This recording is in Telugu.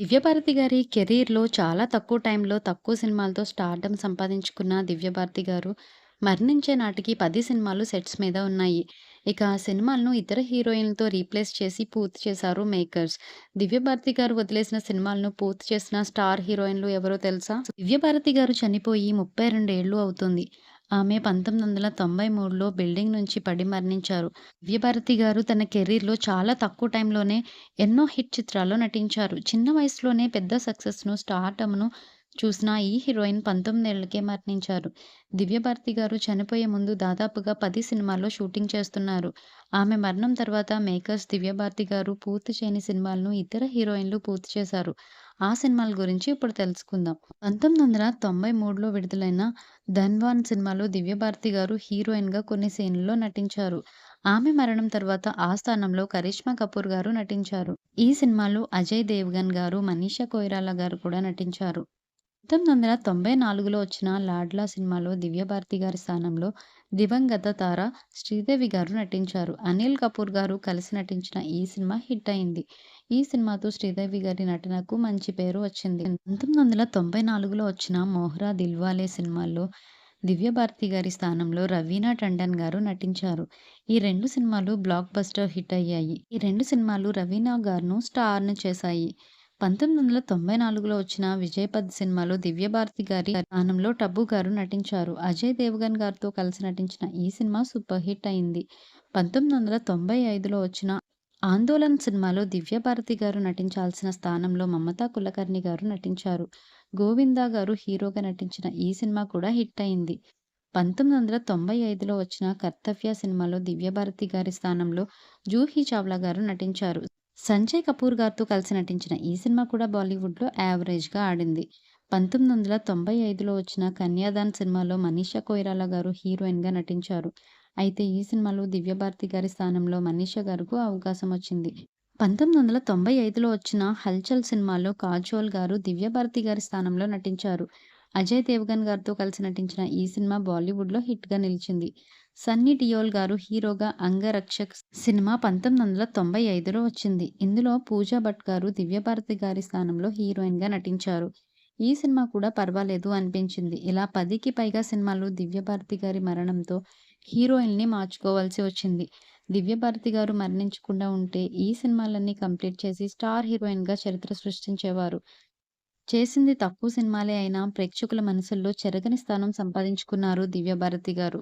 దివ్యభారతి గారి కెరీర్‌లో చాలా తక్కువ టైంలో, తక్కువ సినిమాలతో స్టార్డమ్ సంపాదించుకున్న దివ్యభారతి గారు మరణించే నాటికి పది సినిమాలు సెట్స్ మీద ఉన్నాయి. ఇక సినిమాలను ఇతర హీరోయిన్‌లతో రీప్లేస్ చేసి పూర్తి చేశారు మేకర్స్. దివ్యభారతి గారు వదిలేసిన సినిమాలను పూర్తి చేసిన స్టార్ హీరోయిన్‌లు ఎవరో తెలుసా? దివ్యభారతి గారు చనిపోయి ముప్పై రెండేళ్ళు అవుతుంది ఆమె 1993లో బిల్డింగ్ నుంచి పడి మరణించారు. దివ్యభారతి గారు తన కెరీర్‌లో చాలా తక్కువ టైంలోనే ఎన్నో హిట్ చిత్రాల్లో నటించారు. చిన్న వయసులోనే పెద్ద సక్సెస్‌ను, స్టార్టమ్ను చూసిన ఈ హీరోయిన్ పంతొమ్మిదేళ్ళకే మరణించారు. దివ్యభారతి గారు చనిపోయే ముందు దాదాపుగా పది సినిమాల్లో షూటింగ్ చేస్తున్నారు. ఆమె మరణం తర్వాత మేకర్స్ దివ్యభారతి గారు పూర్తి చేయని సినిమాలను ఇతర హీరోయిన్‌లు పూర్తి చేశారు. ఆ సినిమాల గురించి ఇప్పుడు తెలుసుకుందాం. 1993లో విడుదలైన 'ధన్వాన్' సినిమాలో దివ్యభారతి గారు హీరోయిన్‌గా కొన్ని సీన్లలో నటించారు. ఆమె మరణం తర్వాత ఆ స్థానంలో కరిష్మా కపూర్ గారు నటించారు. ఈ సినిమాలో అజయ్ దేవ్గన్ గారు, మనీషా కొయిరాలా గారు కూడా నటించారు. 1994లో వచ్చిన 'లాడ్లా' సినిమాలో దివ్యభారతి గారి స్థానంలో దివంగత తార శ్రీదేవి గారు నటించారు. అనిల్ కపూర్ గారు కలిసి నటించిన ఈ సినిమా హిట్ అయింది. ఈ సినిమాతో శ్రీదేవి గారి నటనకు మంచి పేరు వచ్చింది. 1994లో వచ్చిన మోహరా దిల్వాలే' సినిమాలో దివ్యభారతి గారి స్థానంలో రవీనా టండన్ గారు నటించారు. ఈ రెండు సినిమాలు బ్లాక్ బస్టర్ హిట్ అయ్యాయి. ఈ రెండు సినిమాలు రవీనా గారును స్టార్ను చేశాయి. 1994లో వచ్చిన 'విజయపథ్' సినిమాలో దివ్యభారతి గారి స్థానంలో టబు గారు నటించారు. అజయ్ దేవగన్ గారితో కలిసి నటించిన ఈ సినిమా సూపర్ హిట్ అయింది. 1995లో వచ్చిన 'ఆందోళన్' సినిమాలో దివ్యభారతి గారు నటించాల్సిన స్థానంలో మమతా కులకర్ణి గారు నటించారు. గోవిందా గారు హీరోగా నటించిన ఈ సినిమా కూడా హిట్ అయింది. 1995లో వచ్చిన 'కర్తవ్య' సినిమాలో దివ్యభారతి గారి స్థానంలో జూహీ చావ్లా గారు నటించారు. సంజయ్ కపూర్ గారితో కలిసి నటించిన ఈ సినిమా కూడా బాలీవుడ్‌లో యావరేజ్‌గా ఆడింది. 1995లో వచ్చిన 'కన్యాదాన్' సినిమాలో మనీషా కొయిరాలా గారు హీరోయిన్‌గా నటించారు. అయితే ఈ సినిమాలో దివ్యభారతి గారి స్థానంలో మనీషా గారికి అవకాశం వచ్చింది. 1995లో వచ్చిన 'హల్చల్' సినిమాలో కాజోల్ గారు దివ్యభారతి గారి స్థానంలో నటించారు. అజయ్ దేవగన్ గారితో కలిసి నటించిన ఈ సినిమా బాలీవుడ్‌లో హిట్‌గా నిలిచింది. సన్నీ డియోల్ గారు హీరోగా 'అంగరక్షక్' సినిమా 1995లో వచ్చింది. ఇందులో పూజా భట్ గారు దివ్యభారతి గారి స్థానంలో హీరోయిన్‌గా నటించారు. ఈ సినిమా కూడా పర్వాలేదు అనిపించింది. ఇలా 10కి పైగా సినిమాలు దివ్యభారతి గారి మరణంతో హీరోయిన్‌ని మార్చుకోవాల్సి వచ్చింది. దివ్యభారతి గారు మరణించకుండా ఉంటే ఈ సినిమాలన్నీ కంప్లీట్ చేసి స్టార్ హీరోయిన్‌గా చరిత్ర సృష్టించేవారు. చేసింది తక్కువ సినిమాలే అయినా ప్రేక్షకుల మనసుల్లో చెరగని స్థానం సంపాదించుకున్నారు దివ్యభారతి గారు.